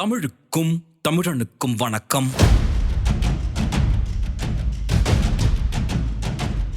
தமிழுக்கும் தமிழனுக்கும் வணக்கம்.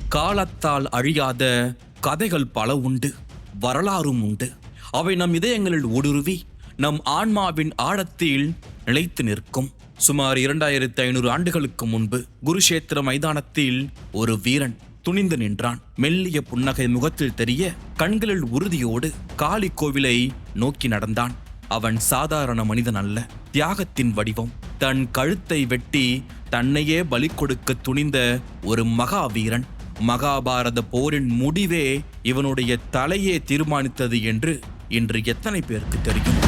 காலத்தால் அழியாத கதைகள் பல உண்டு வரலாறும் உண்டு. அவை நம் இதயங்களில் ஊடுருவி நம் ஆன்மாவின் ஆழத்தில் நிலைத்து நிற்கும். சுமார் இரண்டாயிரத்தி ஐநூறு ஆண்டுகளுக்கு முன்பு குருஷேத்திர மைதானத்தில் ஒரு வீரன் துணிந்து நின்றான். மெல்லிய புன்னகை முகத்தில் தெரிய கண்களில் உறுதியோடு காளி கோவிலை நோக்கி நடந்தான். அவன் சாதாரண மனிதன் அல்ல. தியாகத்தின் வடிவம். தன் கழுத்தை வெட்டி தன்னையே பலி கொடுக்க துணிந்த ஒரு மகாவீரன். மகாபாரத போரின் முடிவே இவனுடைய தலையே தீர்மானித்தது என்று இன்று எத்தனை பேருக்கு தெரியும்?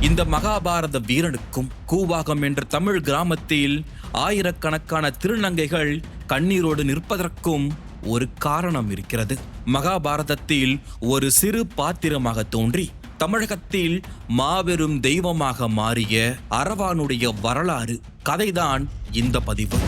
இந்த மகாபாரத வீரனுக்கும் கூவாகம் என்ற தமிழ் கிராமத்தில் ஆயிரக்கணக்கான திருநங்கைகள் கண்ணீரோடு நிற்பதற்கும் ஒரு காரணம் இருக்கிறது. மகாபாரதத்தில் ஒரு சிறு பாத்திரமாக தோன்றி தமிழகத்தில் மாபெரும் தெய்வமாக மாறிய அரவானுடைய வரலாறு கதைதான் இந்த பதிவு.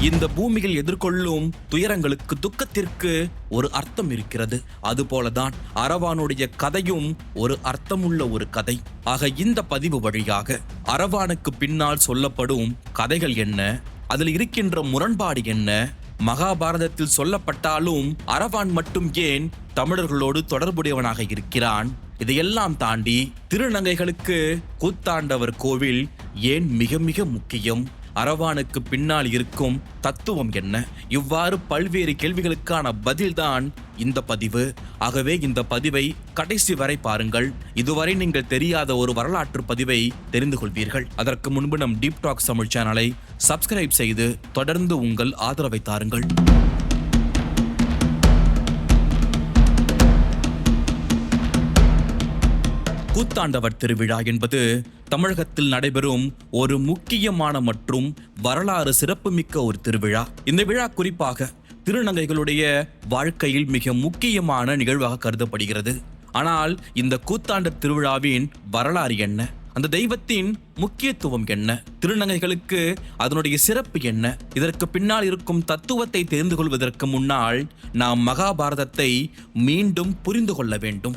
இந்த பூமியில் எதிர்கொள்ளும் துயரங்களுக்கு துக்கத்திற்கு ஒரு அர்த்தம் இருக்கிறது. அதுபோலதான் அரவானுடைய கதையும் ஒரு அர்த்தமுள்ள ஒரு கதை. ஆக இந்த பதிவு வழியாக அரவானுக்கு பின்னால் சொல்லப்படும் கதைகள் என்ன? அதில் இருக்கின்ற முரண்பாடு என்ன? மகாபாரதத்தில் சொல்லப்பட்டாலும் அரவான் மட்டும் ஏன் தமிழர்களோடு தொடர்புடையவனாக இருக்கிறான்? இதையெல்லாம் தாண்டி திருநங்கைகளுக்கு கூத்தாண்டவர் கோவில் ஏன் மிக மிக முக்கியம்? அரவானுக்கு பின்னால் இருக்கும் தத்துவம் என்ன? இவ்வாறு பல்வேறு கேள்விகளுக்கான பதில்தான் இந்த பதிவு. ஆகவே இந்த பதிவை கடைசி வரை பாருங்கள். இதுவரை நீங்கள் தெரியாத ஒரு வரலாற்று பதிவை தெரிந்து கொள்வீர்கள். அதற்கு முன்பு நம் டீப் டாக் தமிழ் சேனலை சப்ஸ்கிரைப் செய்து தொடர்ந்து உங்கள் ஆதரவை தாருங்கள். கூத்தாண்டவர் திருவிழா என்பது தமிழகத்தில் நடைபெறும் ஒரு முக்கியமான மற்றும் வரலாறு சிறப்புமிக்க ஒரு திருவிழா. இந்த விழா குறிப்பாக திருநங்கைகளுடைய வாழ்க்கையில் மிக முக்கியமான நிகழ்வாக கருதப்படுகிறது. ஆனால் இந்த கூத்தாண்டர் திருவிழாவின் வரலாறு என்ன? அந்த தெய்வத்தின் முக்கியத்துவம் என்ன? திருநங்கைகளுக்கு அதனுடைய சிறப்பு என்ன? இதற்கு பின்னால் இருக்கும் தத்துவத்தை தெரிந்து கொள்வதற்கு முன்னால் நாம் மகாபாரதத்தை மீண்டும் புரிந்து கொள்ள வேண்டும்.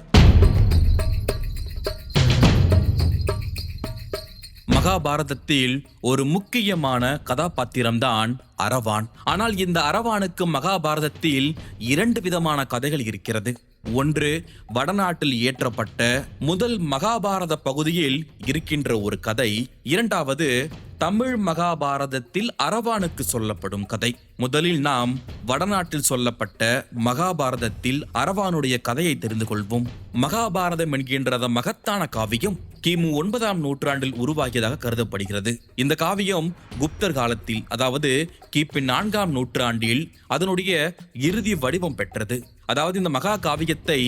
மகாபாரதத்தில் ஒரு முக்கியமான கதாபாத்திரம்தான் அரவான். ஆனால் இந்த அரவானுக்கு மகாபாரதத்தில் இரண்டு விதமான கதைகள் இருக்கிறது. ஒன்று வடநாட்டில் இயற்றப்பட்ட முதல் மகாபாரத பகுதியில் இருக்கின்ற ஒரு கதை. இரண்டாவது தமிழ் மகாபாரதத்தில் அரவானுக்கு சொல்லப்படும் கதை. முதலில் நாம் வடநாட்டில் சொல்லப்பட்ட மகாபாரதத்தில் அரவானுடைய கதையை தெரிந்து கொள்வோம். மகாபாரதம் என்கின்ற மகத்தான காவியம் கிமு ஒன்பதாம் நூற்றாண்டில் உருவாகியதாக கருதப்படுகிறது. இந்த காவியம் குப்தர் காலத்தில் அதாவது கிபி நான்காம் நூற்றாண்டில் அதனுடைய இறுதி வடிவம் பெற்றது. அதாவது இந்த மகா காவியத்தை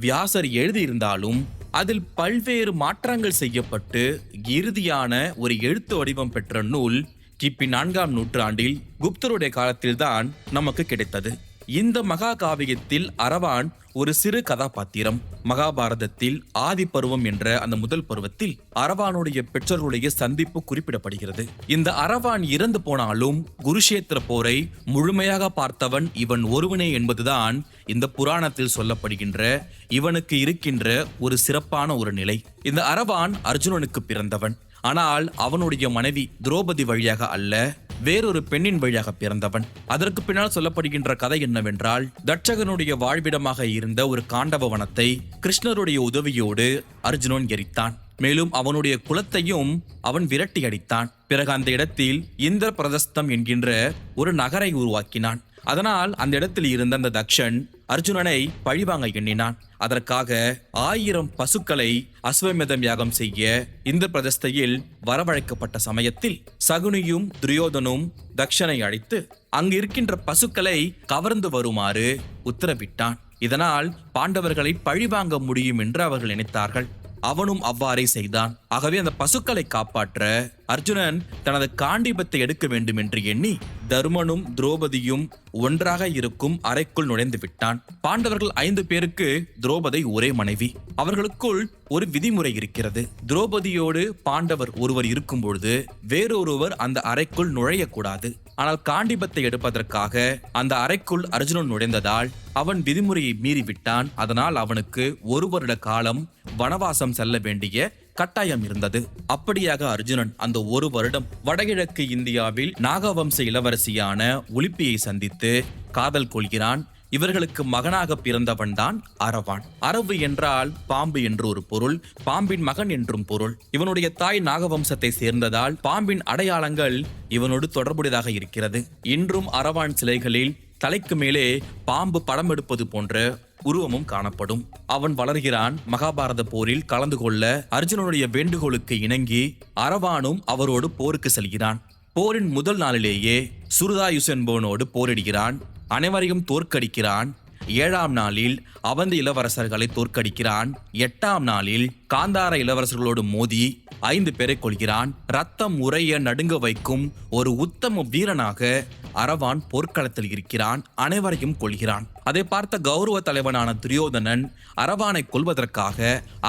வியாசர் எழுதியிருந்தாலும் அதில் பல்வேறு மாற்றங்கள் செய்யப்பட்டு இறுதியான ஒரு எழுத்து வடிவம் பெற்ற நூல் கிபி நான்காம் நூற்றாண்டில் குப்தருடைய காலத்தில்தான் நமக்கு கிடைத்தது. இந்த மகா காவியத்தில் அரவான் ஒரு சிறு கதாபாத்திரம். மகாபாரதத்தில் ஆதி பருவம் என்ற அந்த முதல் பருவத்தில் அரவானுடைய பெற்றோர்களுடைய சந்திப்பு குறிப்பிடப்படுகிறது. இந்த அரவான் இறந்து போனாலும் குருஷேத்திர போரை முழுமையாக பார்த்தவன் இவன் ஒருவனே என்பதுதான் இந்த புராணத்தில் சொல்லப்படுகின்ற இவனுக்கு இருக்கின்ற ஒரு சிறப்பான ஒரு நிலை. இந்த அரவான் அர்ஜுனனுக்கு பிறந்தவன். ஆனால் அவனுடைய மனைவி துரோபதி வழியாக அல்ல வேறொரு பெண்ணின் வழியாக பிறந்தவன். அதற்கு பின்னால் சொல்லப்படுகின்ற கதை என்னவென்றால் தட்சகனுடைய வாழ்விடமாக இருந்த ஒரு காண்டவ வனத்தை கிருஷ்ணருடைய உதவியோடு அர்ஜுனன் எரித்தான். மேலும் அவனுடைய குலத்தையும் அவன் விரட்டி அடித்தான். பிறகு அந்த இடத்தில் இந்திர பிரதஸ்தம் என்கின்ற ஒரு நகரை உருவாக்கினான். அதனால் அந்த இடத்தில் இருந்த அந்த தக்ஷன் அர்ஜுனனை பழிவாங்க எண்ணினான். அதற்காக ஆயிரம் பசுக்களை அஸ்வமேதம் யாகம் செய்ய இந்த பிரதஸ்தையில் வரவழைக்கப்பட்ட சமயத்தில் சகுனியும் துரியோதனும் தக்ஷனை அழைத்து அங்கு இருக்கின்ற பசுக்களை கவர்ந்து வருமாறு உத்தரவிட்டான். இதனால் பாண்டவர்களை பழிவாங்க முடியும் என்று அவர்கள் நினைத்தார்கள். அவனும் அவ்வாறே செய்தான். ஆகவே அந்த பசுக்களை காப்பாற்ற அர்ஜுனன் தனது காண்டிபத்தை எடுக்க வேண்டும் என்று எண்ணி தர்மனும் துரோபதியும் ஒன்றாக இருக்கும் அறைக்குள் நுழைந்து விட்டான். பாண்டவர்கள் ஐந்து பேருக்கு துரோபதை ஒரே மனைவி. அவர்களுக்குள் ஒரு விதிமுறை இருக்கிறது. துரோபதியோடு பாண்டவர் ஒருவர் இருக்கும் பொழுது வேறொருவர் அந்த அறைக்குள் நுழையக்கூடாது. ஆனால் காண்டிபத்தை எடுப்பதற்காக அந்த அறைக்குள் அர்ஜுனன் நுழைந்ததால் அவன் விதிமுறையை மீறிவிட்டான். அதனால் அவனுக்கு ஒரு வருட காலம் வனவாசம் செல்ல வேண்டிய கட்டாயம் இருந்தது. அப்படியாக அர்ஜுனன் அந்த ஒரு வருடம் வடகிழக்கு இந்தியாவில் நாகவம்ச இளவரசியான ஒலிப்பியை சந்தித்து காதல் கொள்கிறான். இவர்களுக்கு மகனாக பிறந்தவன் தான் அரவான். அரவு என்றால் பாம்பு என்று ஒரு பொருள் பாம்பின் மகன் என்றும் பொருள். இவனுடைய தாய் நாகவம்சத்தை சேர்ந்ததால் பாம்பின் அடையாளங்கள் இவனோடு தொடர்புடையதாக இருக்கிறது. இன்றும் அரவான் சிலைகளில் தலைக்கு மேலே பாம்பு படம் எடுப்பது போன்ற உருவமும் காணப்படும். அவன் வளர்கிறான். மகாபாரத போரில் கலந்து கொள்ள அர்ஜுனனுடைய வேண்டுகோளுக்கு இணங்கி அரவானும் அவரோடு போருக்கு செல்கிறான். போரின் முதல் நாளிலேயே சுருதாயுஸ் என்பவனோடு போரிடுகிறான். அனைவரையும் தோற்கடிக்கிறான். ஏழாம் நாளில் அவந்த இளவரசர்களை தோற்கடிக்கிறான். எட்டாம் நாளில் காந்தார இளவரசர்களோடு மோதி ஐந்து பேரை கொள்கிறான் ரத்தம் உறைய நடுங்க வைக்கும் ஒரு உத்தம வீரனாக அரவான் போர்க்களத்தில் இருக்கிறான். அனைவரையும் கொள்கிறான் அதை பார்த்த கௌரவ தலைவனான துரியோதனன் அரவானை கொல்வதற்காக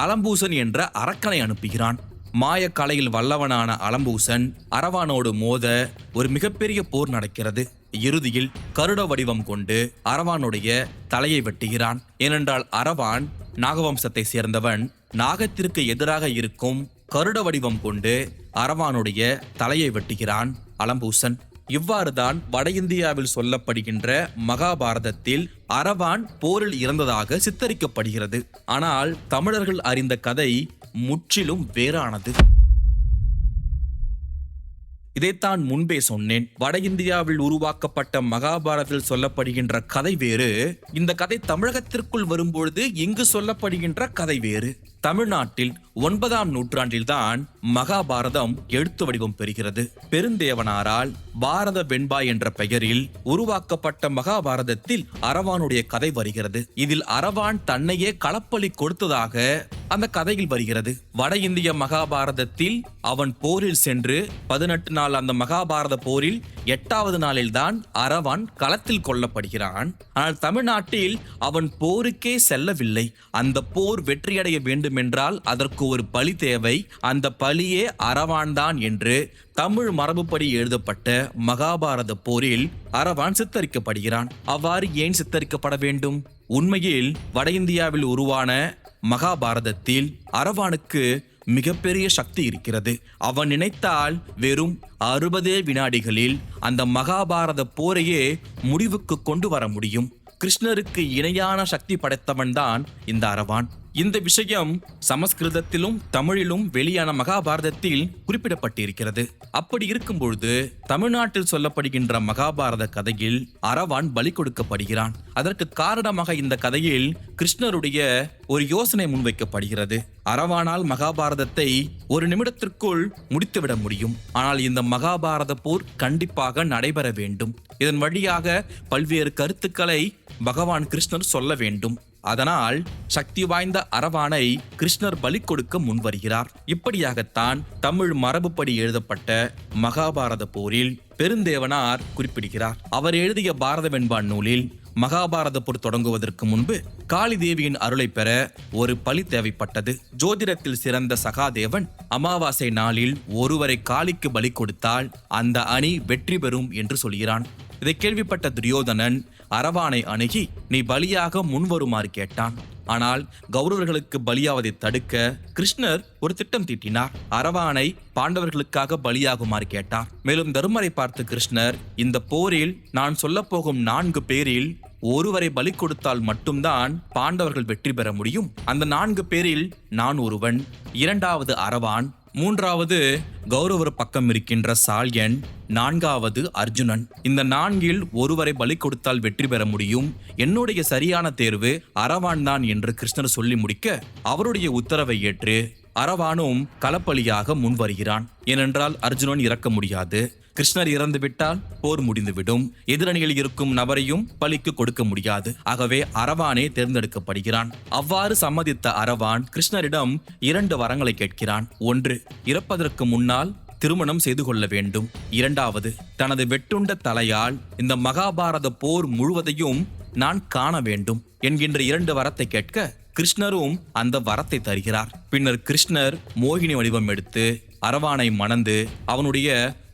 அலம்பூசன் என்ற அரக்கனை அனுப்புகிறான். மாயக்கலையில் வல்லவனான அலம்பூசன் அரவானோடு மோத ஒரு மிகப்பெரிய போர் நடக்கிறது. இறுதியில் கருட வடிவம் கொண்டு அரவானுடைய தலையை வெட்டுகிறான். ஏனென்றால் அரவான் நாகவம்சத்தை சேர்ந்தவன். நாகத்திற்கு எதிராக இருக்கும் கருட வடிவம் கொண்டு அரவானுடைய தலையை வெட்டுகிறான் அலம்பூசன். இவ்வாறுதான் வட இந்தியாவில் சொல்லப்படுகின்ற மகாபாரதத்தில் அரவான் போரில் இறந்ததாக சித்தரிக்கப்படுகிறது. ஆனால் தமிழர்கள் அறிந்த கதை முற்றிலும் வேறானது. இதைத்தான் முன்பே சொன்னேன். வட இந்தியாவில் உருவாக்கப்பட்ட மகாபாரதத்தில் சொல்லப்படுகின்ற கதை வேறு. இந்த கதை தமிழகத்திற்குள் வரும்பொழுது இங்கு சொல்லப்படுகின்ற கதை வேறு. தமிழ்நாட்டில் ஒன்பதாம் நூற்றாண்டில்தான் மகாபாரதம் எழுத்து வடிவம் பெறுகிறது. பெருந்தேவனாரால் பாரத வெண்பா என்ற பெயரில் உருவாக்கப்பட்ட மகாபாரதத்தில் அரவானுடைய கதை வருகிறது. இதில் அரவான் தன்னையே களப்பலி கொடுத்ததாக அந்த கதையில் வருகிறது. வட இந்திய மகாபாரதத்தில் அவன் போரில் சென்று பதினெட்டு நாள் அந்த மகாபாரத போரில் எட்டாவது நாளில்தான் அரவான் களத்தில் கொல்லப்படுகிறான். ஆனால் தமிழ்நாட்டில் அவன் போருக்கே செல்லவில்லை. அந்த போர் வெற்றியடைய வேண்டுமென்றால் அதற்கு ஒரு பலி தேவை. அந்த பலியே அரவான் தான் என்று தமிழ் மரபுப்படி எழுதப்பட்ட மகாபாரத போரில் அரவான் சித்தரிக்கப்படுகிறான். அவ்வாறு ஏன் சித்தரிக்கப்பட வேண்டும்? உண்மையில் வட இந்தியாவில் உருவான மகாபாரதத்தில் அரவானுக்கு மிகப்பெரிய சக்தி இருக்கிறது. அவன் நினைத்தால் வெறும் அறுபதே வினாடிகளில் அந்த மகாபாரத போரையே முடிவுக்கு கொண்டு வர முடியும். கிருஷ்ணருக்கு இணையான சக்தி படைத்தவன் தான் இந்த அரவான். இந்த விஷயம் சமஸ்கிருதத்திலும் தமிழிலும் வெளியான மகாபாரதத்தில் குறிப்பிடப்பட்டிருக்கிறது. அப்படி இருக்கும் பொழுது தமிழ்நாட்டில் சொல்லப்படுகின்ற மகாபாரத கதையில் அரவான் பலி கொடுக்கப்படுகிறான். அதற்கு காரணமாக இந்த கதையில் கிருஷ்ணருடைய ஒரு யோசனை முன்வைக்கப்படுகிறது. அரவானால் மகாபாரதத்தை ஒரு நிமிடத்திற்குள் முடித்துவிட முடியும். ஆனால் இந்த மகாபாரத போர் கண்டிப்பாக நடைபெற வேண்டும். இதன் வழியாக பல்வேறு கருத்துக்களை பகவான் கிருஷ்ணர் சொல்ல வேண்டும். அதனால் சக்தி வாய்ந்த அரவானை கிருஷ்ணர் பலி கொடுக்க முன்வருகிறார். இப்படியாகத்தான் தமிழ் மரபுப்படி எழுதப்பட்ட மகாபாரத போரில் பெருந்தேவனார் குறிப்பிடுகிறார். அவர் எழுதிய பாரத வெண்பான் நூலில் மகாபாரத போர் தொடங்குவதற்கு முன்பு காளி தேவியின் அருளை பெற ஒரு பலி தேவைப்பட்டது. ஜோதிடத்தில் சிறந்த சகாதேவன் அமாவாசை நாளில் ஒருவரை காளிக்கு பலி கொடுத்தால் அந்த அணி வெற்றி பெறும் என்று சொல்கிறான். இதை கேள்விப்பட்ட துரியோதனன் அரவானை அணுகி நீ பலியாக முன்வருமாறு கேட்டான். ஆனால் கௌரவர்களுக்கு பலியாவதை தடுக்க கிருஷ்ணர் ஒரு திட்டம் தீட்டினார். அரவானை பாண்டவர்களுக்காக பலியாகுமாறு கேட்டார். மேலும் தருமரை பார்த்து கிருஷ்ணர் இந்த போரில் நான் சொல்லப்போகும் நான்கு பேரில் ஒருவரை பலி கொடுத்தால் மட்டும்தான் பாண்டவர்கள் வெற்றி பெற முடியும். அந்த நான்கு பேரில் நான் ஒருவன். இரண்டாவது அரவான் மூன்றாவது கௌரவர் பக்கம் இருக்கின்ற சால்யன் நான்காவது அர்ஜுனன். இந்த நான்கில் ஒருவரை பலி கொடுத்தால் வெற்றி பெற முடியும். என்னுடைய சரியான தேர்வு அரவான் தான் என்று கிருஷ்ணர் சொல்லி முடிக்க அவருடைய உத்தரவை ஏற்று அரவானும் களப்பலியாக முன்வருகிறான். ஏனென்றால் அர்ஜுனன் இறக்க முடியாது. கிருஷ்ணர் இறந்து விட்டால் போர் முடிந்துவிடும். எதிரணியில் இருக்கும் நபரையும் பலிக்கு கொடுக்க முடியாது. ஆகவே அரவானே தேர்ந்தெடுக்கப்படுகிறான். அவ்வாறு சம்மதித்த அரவான் கிருஷ்ணரிடம் இரண்டு வரங்களை கேட்கிறான். ஒன்று இறப்பதற்கு முன்னால் திருமணம் செய்து கொள்ள வேண்டும். இரண்டாவது தனது வெட்டுண்ட தலையால் இந்த மகாபாரத போர் முழுவதையும் நான் காண வேண்டும் என்கின்ற இரண்டு வரத்தை கேட்க கிருஷ்ணரும் அந்த வரத்தை தருகிறார். பின்னர் கிருஷ்ணர் மோகினி வடிவம் எடுத்து அரவானை மணந்து அவனுடைய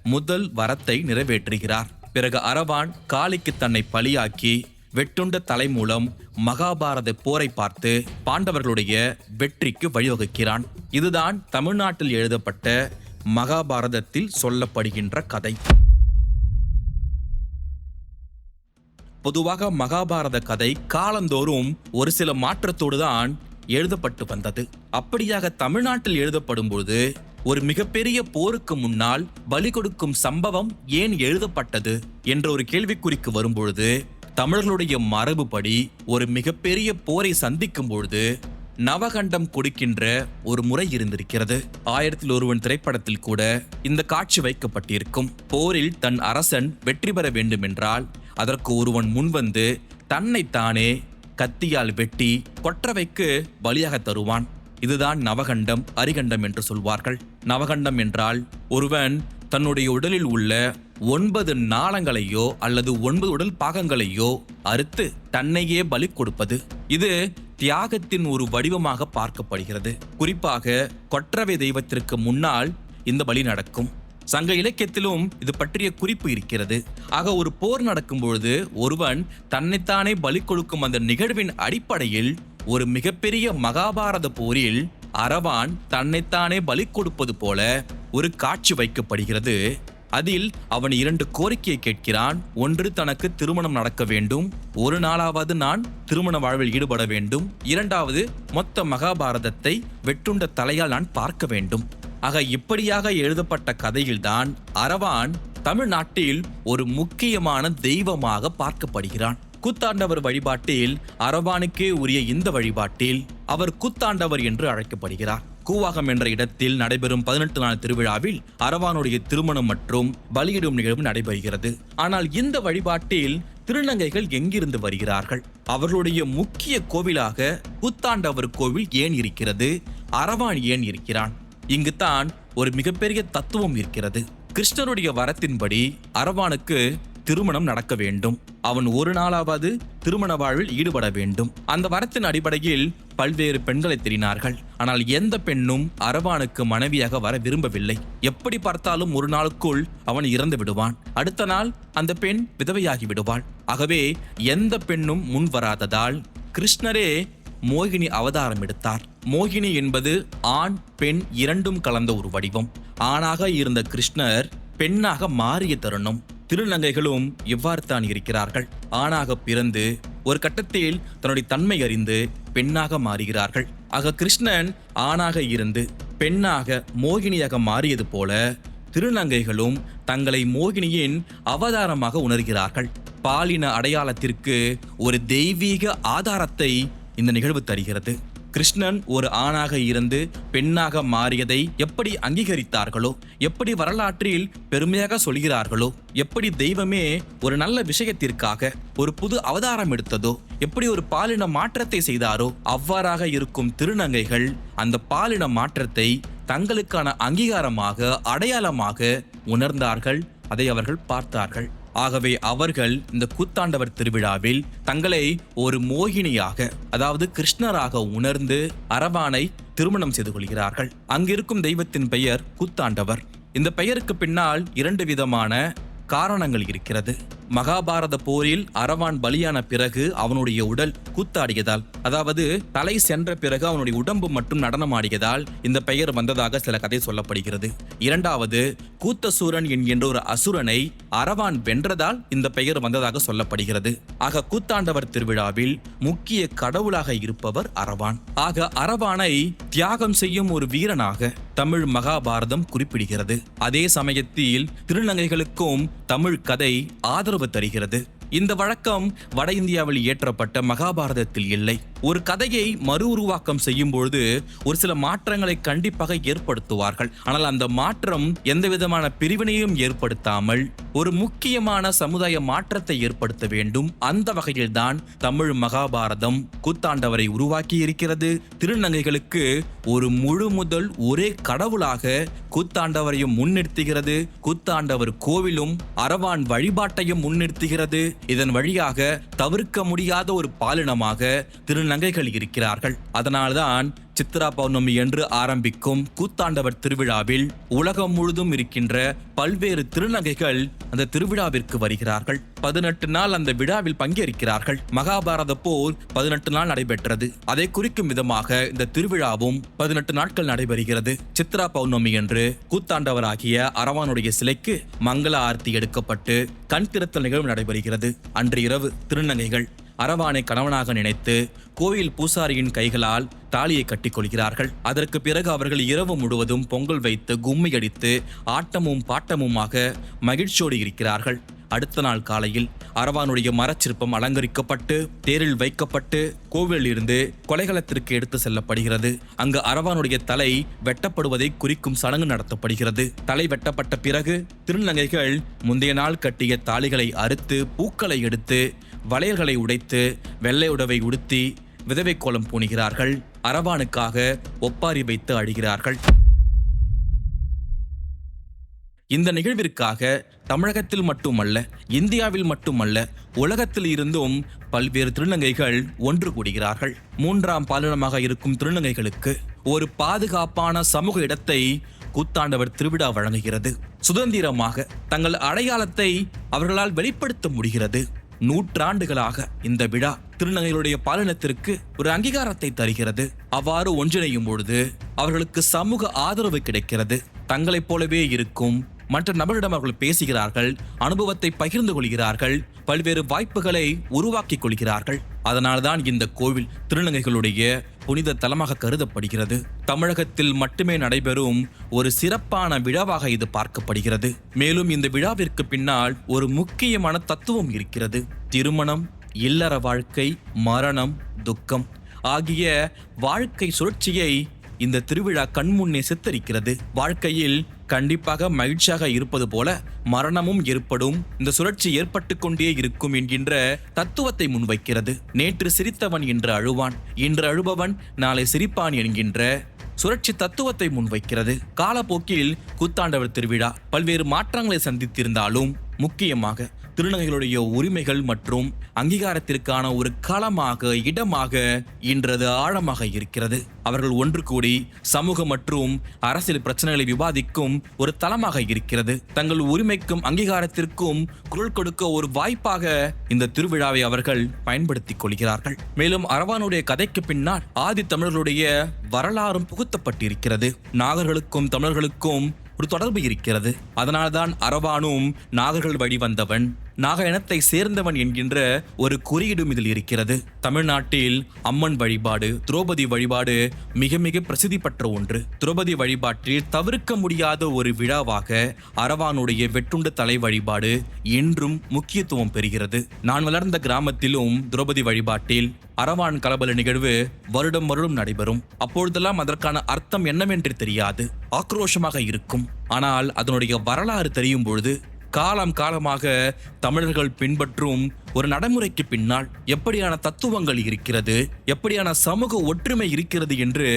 முதல் வரத்தை நிறைவேற்றுகிறார். பிறகு அரவான் காளிக்கு தன்னை பலியாக்கி வெட்டுண்ட தலை மூலம் மகாபாரத போரை பார்த்து பாண்டவர்களுடைய வெற்றிக்கு வழிவகுக்கிறான். இதுதான் தமிழ்நாட்டில் எழுதப்பட்ட மகாபாரதத்தில் சொல்லப்படுகின்ற கதை. பொதுவாக மகாபாரத கதை காலந்தோறும் ஒரு சில மாற்றத்தோடு தான் எழுதப்பட்டு வந்தது. அப்படியாக தமிழ்நாட்டில் எழுதப்படும்போது ஒரு மிகப்பெரிய போருக்கு முன்னால் பலி கொடுக்கும் சம்பவம் ஏன் எழுதப்பட்டது என்ற ஒரு கேள்விக்குறிக்கு வரும்பொழுது தமிழர்களுடைய மரபுபடி ஒரு மிகப்பெரிய போரை சந்திக்கும் பொழுது நவகண்டம் கொடுக்கின்ற ஒரு முறை இருந்திருக்கிறது. ஆயிரத்தில் ஒருவன் திரைப்படத்தில் கூட இந்த காட்சி வைக்கப்பட்டிருக்கும். போரில் தன் அரசன் வெற்றி பெற வேண்டுமென்றால் அதற்கு ஒருவன் முன்வந்து தன்னைத்தானே கத்தியால் வெட்டி கொற்றவைக்கு பலியாக தருவான். இதுதான் நவகண்டம் அரிகண்டம் என்று சொல்வார்கள். நவகண்டம் என்றால் ஒருவன் தன்னுடைய உடலில் உள்ள ஒன்பது நாளங்களையோ அல்லது ஒன்பது உடல் பாகங்களையோ அறுத்து தன்னையே பலி கொடுப்பது. இது தியாகத்தின் ஒரு வடிவமாக பார்க்கப்படுகிறது. குறிப்பாக கொற்றவை தெய்வத்திற்கு முன்னால் இந்த பலி நடக்கும். சங்க இலக்கியத்திலும் இது பற்றிய குறிப்பு இருக்கிறது. ஆக ஒரு போர் நடக்கும் பொழுது ஒருவன் தன்னைத்தானே பலி கொடுக்கும் அந்த நிகழ்வின் அடிப்படையில் ஒரு மிகப்பெரிய மகாபாரத போரில் அரவான் தன்னைத்தானே பலி கொடுப்பது போல ஒரு காட்சி வைக்கப்படுகிறது. அதில் அவன் இரண்டு கோரிக்கையை கேட்கிறான். ஒன்று தனக்கு திருமணம் நடக்க வேண்டும். ஒரு நாளாவது நான் திருமண வாழ்வில் ஈடுபட வேண்டும். இரண்டாவது மொத்த மகாபாரதத்தை வெட்டுண்ட தலையால் நான் பார்க்க வேண்டும். ஆக இப்படியாக எழுதப்பட்ட கதையில்தான் அரவான் தமிழ்நாட்டில் ஒரு முக்கியமான தெய்வமாக பார்க்கப்படுகிறான். கூத்தாண்டவர் வழிபாட்டில் அரவானுக்கே உரிய இந்த வழிபாட்டில் அவர் கூத்தாண்டவர் என்று அழைக்கப்படுகிறார். கூவாகம் என்ற இடத்தில் நடைபெறும் பதினெட்டு நாள் திருவிழாவில் அரவானுடைய திருமணம் மற்றும் பலியிடும் நிகழ்வு நடைபெறுகிறது. ஆனால் இந்த வழிபாட்டில் திருநங்கைகள் எங்கிருந்து வருகிறார்கள்? அவர்களுடைய முக்கிய கோவிலாக புத்தாண்டவர் கோவில் ஏன் இருக்கிறது? அரவான் ஏன் இருக்கிறான்? இங்குதான் ஒரு மிகப்பெரிய தத்துவம் இருக்கிறது. கிருஷ்ணருடைய வரத்தின்படி அரவானுக்கு திருமணம் நடக்க வேண்டும். அவன் ஒரு நாளாவது திருமண வாழ்வில் ஈடுபட வேண்டும். அந்த வரத்தின் அடிப்படையில் பல்வேறு பெண்களை தேடினார்கள் ஆனால் எந்த பெண்ணும் அரவானுக்கு மனைவியாக வர விரும்பவில்லை. எப்படி பார்த்தாலும் ஒரு நாளுக்குள் அவன் இறந்து விடுவான். அடுத்த நாள் அந்த பெண் விதவையாகி விடுவாள். ஆகவே எந்த பெண்ணும் முன் வராததால் கிருஷ்ணரே மோகினி அவதாரம் எடுத்தார். மோகினி என்பது ஆண் பெண் இரண்டும் கலந்த ஒரு வடிவம். ஆணாக இருந்த கிருஷ்ணர் பெண்ணாக மாறிய தருணம். திருநங்கைகளும் இவ்வாறுதான் இருக்கிறார்கள். ஆணாக பிறந்து ஒரு கட்டத்தில் தன்னுடைய தன்மை அறிந்து பெண்ணாக மாறுகிறார்கள். ஆக கிருஷ்ணன் ஆணாக இருந்து பெண்ணாக மோகினியாக மாறியது போல திருநங்கைகளும் தங்களை மோகினியின் அவதாரமாக உணர்கிறார்கள். பாலின அடையாளத்திற்கு ஒரு தெய்வீக ஆதாரத்தை இந்த நிகழ்வு தருகிறது. கிருஷ்ணன் ஒரு ஆணாக இருந்து பெண்ணாக மாறியதை எப்படி அங்கீகரித்தார்களோ எப்படி வரலாற்றில் பெருமையாக சொல்கிறார்களோ எப்படி தெய்வமே ஒரு நல்ல விஷயத்திற்காக ஒரு புது அவதாரம் எடுத்ததோ எப்படி ஒரு பாலின மாற்றத்தை செய்தாரோ அவ்வாறாக இருக்கும் திருநங்கைகள் அந்த பாலின மாற்றத்தை தங்களுக்கான அங்கீகாரமாக அடையாளமாக உணர்ந்தார்கள். அதை அவர்கள் பார்த்தார்கள். ஆகவே அவர்கள் இந்த கூத்தாண்டவர் திருவிழாவில் தங்களை ஒரு மோகினியாக அதாவது கிருஷ்ணராக உணர்ந்து அரவானை திருமணம் செய்து கொள்கிறார்கள். அங்கிருக்கும் தெய்வத்தின் பெயர் கூத்தாண்டவர். இந்த பெயருக்கு பின்னால் இரண்டு விதமான காரணங்கள் இருக்கிறது. மகாபாரத போரில் அரவான் பலியான பிறகு அவனுடைய உடல் கூத்தாடியதால் அதாவது தலை சென்ற பிறகு அவனுடைய உடம்பு மட்டும் நடனமாடியதால் இந்த பெயர் வந்ததாக சில கதை சொல்லப்படுகிறது. இரண்டாவது கூத்தசூரன் என்கின்ற ஒரு அசுரனை அரவான் வென்றதால் இந்த பெயர் வந்ததாக சொல்லப்படுகிறது. ஆக கூத்தாண்டவர் திருவிழாவில் முக்கிய கடவுளாக இருப்பவர் அரவான். ஆக அரவானை தியாகம் செய்யும் ஒரு வீரனாக தமிழ் மகாபாரதம் குறிப்பிடுகிறது. அதே சமயத்தில் திருநங்கைகளுக்கும் தமிழ் கதை ஆதரவு தருகிறது. இந்த வழக்கம் வட இந்தியாவில் இயற்றப்பட்ட மகாபாரதத்தில் இல்லை. ஒரு கதையை மறு உருவாக்கம் செய்யும் பொழுது ஒரு சில மாற்றங்களை கண்டிப்பாக ஏற்படுத்துவார்கள். ஆனால் அந்த மாற்றம் எந்த விதமான பிரிவினையும் ஏற்படுத்தாமல் ஒரு முக்கியமான சமுதாய மாற்றத்தை ஏற்படுத்த வேண்டும். அந்த வகையில்தான் தமிழ் மகாபாரதம் கூத்தாண்டவரை உருவாக்கி இருக்கிறது. திருநங்கைகளுக்கு ஒரு முழு முதல் ஒரே கடவுளாக கூத்தாண்டவரையும் முன்னிறுத்துகிறது. கூத்தாண்டவர் கோவிலும் அரவான் வழிபாட்டையும் முன்னிறுத்துகிறது. இதன் வழியாக தவிர்க்க முடியாத ஒரு பாலினமாக திருநங்கைகள் இருக்கிறார்கள். அதனால்தான் சித்ரா பௌர்ணமி என்று ஆரம்பிக்கும் கூத்தாண்டவர் திருவிழாவில் உலகம் முழுதும் இருக்கின்ற பல்வேறு திருநங்கைகள் அந்த திருவிழாவிற்கு வருகிறார்கள். பதினெட்டு நாள் அந்த விழாவில் பங்கேற்கிறார்கள். மகாபாரத போர் பதினெட்டு நாள் நடைபெற்றது. அதை குறிக்கும் விதமாக இந்த திருவிழாவும் பதினெட்டு நாட்கள் நடைபெறுகிறது. சித்ரா பௌர்ணமி என்று கூத்தாண்டவராகிய அரவானுடைய சிலைக்கு மங்கள ஆரத்தி எடுக்கப்பட்டு கண் திறத்தல் நிகழ்வு நடைபெறுகிறது. அன்று இரவு திருநங்கைகள் அரவானை கணவனாக நினைத்து கோயில் பூசாரியின் கைகளால் தாலியை கட்டிக் கொள்கிறார்கள் அதற்கு பிறகு அவர்கள் இரவு முழுவதும் பொங்கல் வைத்து கும்மி அடித்து ஆட்டமும் பாட்டமுமாக மகிழ்ச்சியோடு இருக்கிறார்கள். அடுத்த நாள் காலையில் அரவானுடைய மரச்சிற்பம் அலங்கரிக்கப்பட்டு தேரில் வைக்கப்பட்டு கோவிலில் இருந்து கொலைகளத்திற்கு எடுத்து செல்லப்படுகிறது. அங்கு அரவானுடைய தலை வெட்டப்படுவதை குறிக்கும் சடங்கு நடத்தப்படுகிறது. தலை வெட்டப்பட்ட பிறகு திருநங்கைகள் முந்தைய நாள் கட்டிய தாலிகளை அறுத்து பூக்களை எடுத்து வளையல்களை உடைத்து வெள்ளை உடவை உடுத்தி விதவை கோலம் பூணுகிறார்கள். அரவானுக்காக ஒப்பாரி வைத்து அழுகிறார்கள். இந்த நிகழ்விற்காக தமிழகத்தில் மட்டுமல்ல இந்தியாவில் மட்டுமல்ல உலகத்தில் இருந்தும் பல்வேறு திருநங்கைகள் ஒன்று கூடுகிறார்கள். மூன்றாம் பாலினமாக இருக்கும் திருநங்கைகளுக்கு ஒரு பாதுகாப்பான சமூக இடத்தை கூத்தாண்டவர் திருவிழா வழங்குகிறது. சுதந்திரமாக தங்கள் அடையாளத்தை அவர்களால் வெளிப்படுத்த முடிகிறது. நூற்றாண்டுகளாக இந்த விழா திருநங்கைகளுடைய பாலினத்திற்கு ஒரு அங்கீகாரத்தை தருகிறது. அவ்வாறு ஒன்றிணையும் பொழுது அவர்களுக்கு சமூக ஆதரவு கிடைக்கிறது. தங்களைப் போலவே இருக்கும். மற்ற நபரிடம் அவர்கள் பேசுகிறார்கள். அனுபவத்தை பகிர்ந்து கொள்கிறார்கள். பல்வேறு வாய்ப்புகளை உருவாக்கிக் கொள்கிறார்கள். அதனால்தான் இந்த கோவில் திருநங்கைகளுடைய புனித தலமாக கருதப்படுகிறது. தமிழகத்தில் மட்டுமே நடைபெறும் ஒரு சிறப்பான விழாவாக இது பார்க்கப்படுகிறது. மேலும் இந்த விழாவிற்கு பின்னால் ஒரு முக்கியமான தத்துவம் இருக்கிறது. திருமணம் இல்லற வாழ்க்கை மரணம் துக்கம் ஆகிய வாழ்க்கை சுழற்சியை இந்த திருவிழா கண்முன்னே சித்தரிக்கிறது. வாழ்க்கையில் கண்டிப்பாக மகிழ்ச்சியாக இருப்பது போல மரணமும் ஏற்படும். இந்த சுழற்சி ஏற்பட்டு கொண்டே இருக்கும் என்கின்ற தத்துவத்தை முன்வைக்கிறது. நேற்று சிரித்தவன் இன்று அழுவான் இன்று அழுபவன் நாளை சிரிப்பான் என்கின்ற சுழற்சி தத்துவத்தை முன்வைக்கிறது. காலப்போக்கில் கூத்தாண்டவர் திருவிழா பல்வேறு மாற்றங்களை சந்தித்திருந்தாலும் முக்கியமாக திருநங்கைகளுடைய உரிமைகள் மற்றும் அங்கீகாரத்திற்கான ஒரு களமாக இடமாக இன்றது ஆழமாக இருக்கிறது. அவர்கள் ஒன்று கூடி சமூக மற்றும் அரசியல் பிரச்சனைகளை விவாதிக்கும் ஒரு தளமாக இருக்கிறது. தங்கள் உரிமைக்கும் அங்கீகாரத்திற்கும் குரல் கொடுக்க ஒரு வாய்ப்பாக இந்த திருவிழாவை அவர்கள் பயன்படுத்திக் கொள்கிறார்கள். மேலும் அரவானுடைய கதைக்கு பின்னால் ஆதி தமிழர்களுடைய வரலாறும் புகுத்தப்பட்டிருக்கிறது. நாகர்களுக்கும் தமிழர்களுக்கும் ஒரு தொடர்பு இருக்கிறது. அதனால்தான் அரவானும் நாகர்கள் வழி வந்தவன் நாக இனத்தை சேர்ந்தவன் என்கின்ற ஒரு குறியீடும் இதில் இருக்கிறது. தமிழ்நாட்டில் அம்மன் வழிபாடு திரௌபதி வழிபாடு மிக மிக பிரசித்தி பெற்ற ஒன்று. திரௌபதி வழிபாட்டில் தவிர்க்க முடியாத ஒரு விழாவாக அரவானுடைய வெட்டுண்டு தலை வழிபாடு என்றும் முக்கியத்துவம் பெறுகிறது. நான் வளர்ந்த கிராமத்திலும் திரௌபதி வழிபாட்டில் அரவான் கலபல நிகழ்வு வருடம் வருடம் நடைபெறும். அப்பொழுதெல்லாம் அதற்கான அர்த்தம் என்னவென்று தெரியாது. ஆக்ரோஷமாக இருக்கும். ஆனால் அதனுடைய வரலாறு தெரியும் பொழுது காலம் காலமாக தமிழர்கள் பின்பற்றும் ஒரு நடைமுறைக்கு பின்னால் எப்படியான தத்துவங்கள் இருக்கிறது எப்படியான சமூக ஒற்றுமை இருக்கிறது என்று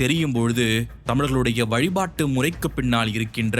தெரியும் பொழுது தமிழர்களுடைய வழிபாட்டு முறைக்கு பின்னால் இருக்கின்ற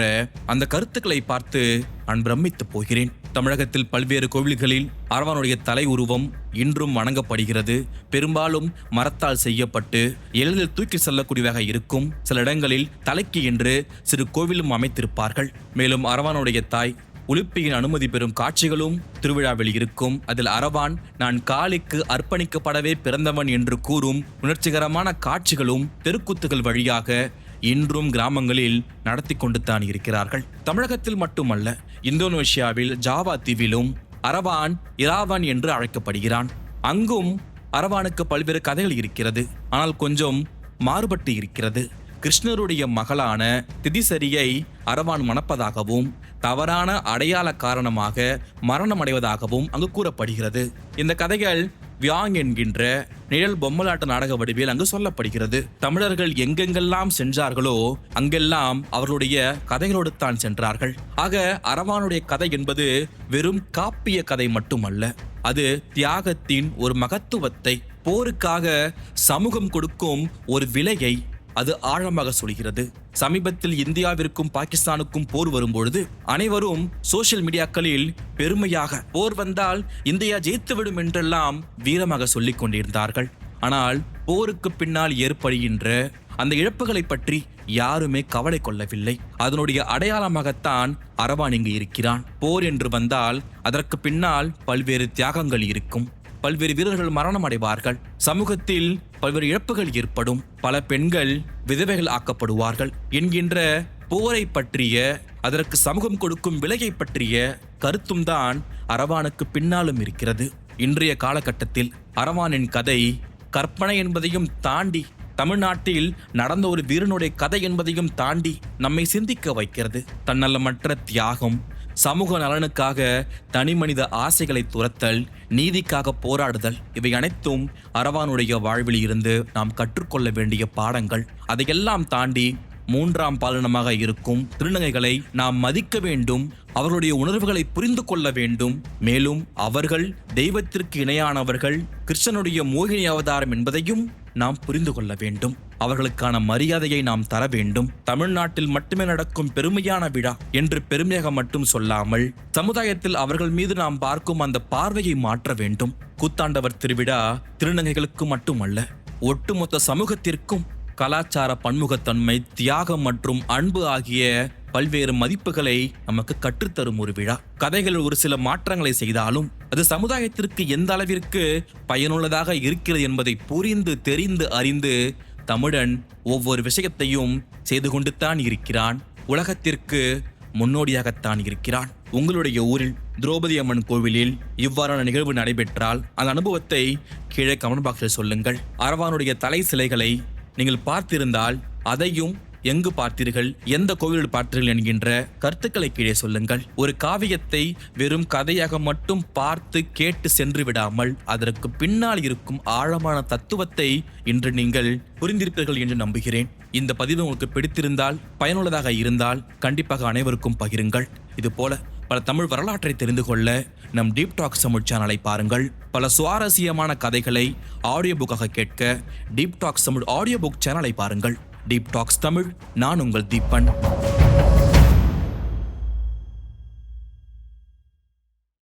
அந்த கருத்துக்களை பார்த்து நான் பிரமித்து போகிறேன். தமிழகத்தில் பல்வேறு கோவில்களில் அரவனுடைய தலை உருவம் இன்றும் வணங்கப்படுகிறது. பெரும்பாலும் மரத்தால் செய்யப்பட்டு எளிதில் தூக்கி செல்லக்கூடியதாக இருக்கும். சில இடங்களில் தலைக்கு என்று சிறு கோவிலும் அமைத்திருப்பார்கள். மேலும் அரவனுடைய தாய் உலுப்பியின் அனுமதி பெறும் காட்சிகளும் திருவிழாவில் இருக்கும். அதில் அரவான் நான் காளிக்கு அர்ப்பணிக்கப்படவே பிறந்தவன் என்று கூறும் உணர்ச்சிகரமான காட்சிகளும் தெருக்கூத்துகள் வழியாக இன்றும் கிராமங்களில் நடத்தி கொண்டு தான் இருக்கிறார்கள். தமிழகத்தில் மட்டுமல்ல இந்தோனேஷியாவில் ஜாவா தீவிலும் அரவான் இராவான் என்று அழைக்கப்படுகிறான். அங்கும் அரவானுக்கு பல்வேறு கதைகள் இருக்கிறது. ஆனால் கொஞ்சம் மாறுபட்டு இருக்கிறது. கிருஷ்ணருடைய மகளான திதிசரியை அரவான் மணப்பதாகவும் தவறான அடையாள காரணமாக மரணம் அடைவதாகவும் அங்கு கூறப்படுகிறது. இந்த கதைகள் வியாங் என்கின்ற நிழல் பொம்மலாட்ட நாடக வடிவில் அங்கு சொல்லப்படுகிறது. தமிழர்கள் எங்கெங்கெல்லாம் சென்றார்களோ அங்கெல்லாம் அவர்களுடைய கதைகளோடு தான் சென்றார்கள். ஆக அரவானுடைய கதை என்பது வெறும் காப்பிய கதை மட்டுமல்ல. அது தியாகத்தின் ஒரு மகத்துவத்தை போருக்காக சமூகம் கொடுக்கும் ஒரு விலையை அது ஆழமாக சொல்கிறது. சமீபத்தில் இந்தியாவிற்கும் பாகிஸ்தானுக்கும் போர் வரும்பொழுது அனைவரும் சோஷியல் மீடியாக்களில் பெருமையாக போர் வந்தால் இந்தியா ஜெயித்துவிடும் என்றெல்லாம் வீரமாக சொல்லிக் கொண்டிருந்தார்கள். ஆனால் போருக்கு பின்னால் ஏற்படுகின்ற அந்த இழப்புகளை பற்றி யாருமே கவலை கொள்ளவில்லை. அதனுடைய அடையாளமாகத்தான் அரவான் இங்கு இருக்கிறான். போர் என்று வந்தால் அதற்கு பின்னால் பல்வேறு தியாகங்கள் இருக்கும். பல்வேறு வீரர்கள் மரணம் அடைவார்கள் சமூகத்தில் பல்வேறு இழப்புகள் ஏற்படும். பல பெண்கள் விதவைகள் ஆக்கப்படுவார்கள். என்கின்ற போரை பற்றிய அதற்கு சமூகம் கொடுக்கும் விலையை பற்றிய கருத்தும் தான் அரவானுக்கு பின்னாலும் இருக்கிறது. இன்றைய காலகட்டத்தில் அரவானின் கதை கற்பனை என்பதையும் தாண்டி தமிழ்நாட்டில் நடந்த ஒரு வீரனுடைய கதை என்பதையும் தாண்டி நம்மை சிந்திக்க வைக்கிறது. தன்னலமற்ற தியாகம் சமூக நலனுக்காக தனிமனித ஆசைகளை துரத்தல் நீதிக்காக போராடுதல் இவை அனைத்தும் அரவானுடைய வாழ்வில் இருந்து நாம் கற்றுக்கொள்ள வேண்டிய பாடங்கள். அதையெல்லாம் தாண்டி மூன்றாம் பாலினமாக இருக்கும் திருநங்கைகளை நாம் மதிக்க வேண்டும் அவர்களுடைய உணர்வுகளை புரிந்து கொள்ள வேண்டும். மேலும் அவர்கள் தெய்வத்திற்கு இணையானவர்கள் கிருஷ்ணனுடைய மோகினி அவதாரம் என்பதையும் நாம் புரிந்து கொள்ள வேண்டும். அவர்களுக்கான மரியாதையை நாம் தர வேண்டும். தமிழ்நாட்டில் மட்டுமே நடக்கும் பெருமையான விழா என்று பெருமையாக மட்டும் சொல்லாமல் சமுதாயத்தில் அவர்கள் மீது நாம் பார்க்கும் அந்த பார்வையை மாற்ற வேண்டும். கூத்தாண்டவர் திருவிழா திருநங்கைகளுக்கு மட்டுமல்ல ஒட்டுமொத்த சமூகத்திற்கும் கலாச்சார பன்முகத்தன்மை தியாகம் மற்றும் அன்பு ஆகிய பல்வேறு மதிப்புகளை நமக்கு கற்றுத்தரும் ஒரு விழா. கதைகள் ஒரு சில மாற்றங்களை செய்தாலும் அது சமுதாயத்திற்கு எந்த அளவிற்கு பயனுள்ளதாக இருக்கிறது என்பதை புரிந்து தெரிந்து அறிந்து தமிழன் ஒவ்வொரு விஷயத்தையும் செய்து கொண்டுத்தான் இருக்கிறான். உலகத்திற்கு முன்னோடியாகத்தான் இருக்கிறான். உங்களுடைய ஊரில் திரௌபதி அம்மன் கோவிலில் இவ்வாறான நிகழ்வு நடைபெற்றால் அந்த அனுபவத்தை கீழே கமெண்ட் பாக்ஸில் சொல்லுங்கள். அரவானுடைய தலை சிலைகளை நீங்கள் பார்த்திருந்தால் அதையும் எங்கு பார்த்தீர்கள்? எந்த கோவிலில் பார்த்தீர்கள்? என்கின்ற கருத்துக்களை கீழே சொல்லுங்கள். ஒரு காவியத்தை வெறும் கதையாக மட்டும் பார்த்து கேட்டு சென்று விடாமல் அதற்கு பின்னால் இருக்கும் ஆழமான தத்துவத்தை இன்று நீங்கள் புரிந்திருப்பீர்கள் என்று நம்புகிறேன். இந்த பதிவு உங்களுக்கு பிடித்திருந்தால் பயனுள்ளதாக இருந்தால் கண்டிப்பாக அனைவருக்கும் பகிருங்கள். இது பல தமிழ் வரலாற்றை தெரிந்து கொள்ள நம் டீப் டாக் தமிழ் சேனலை பாருங்கள். பல சுவாரஸ்யமான கதைகளை ஆடியோ புக்காக கேட்க deep talks Tamil audio book சேனலை பாருங்கள். டீப் டாக்ஸ் தமிழ் நான் உங்கள் தீபன்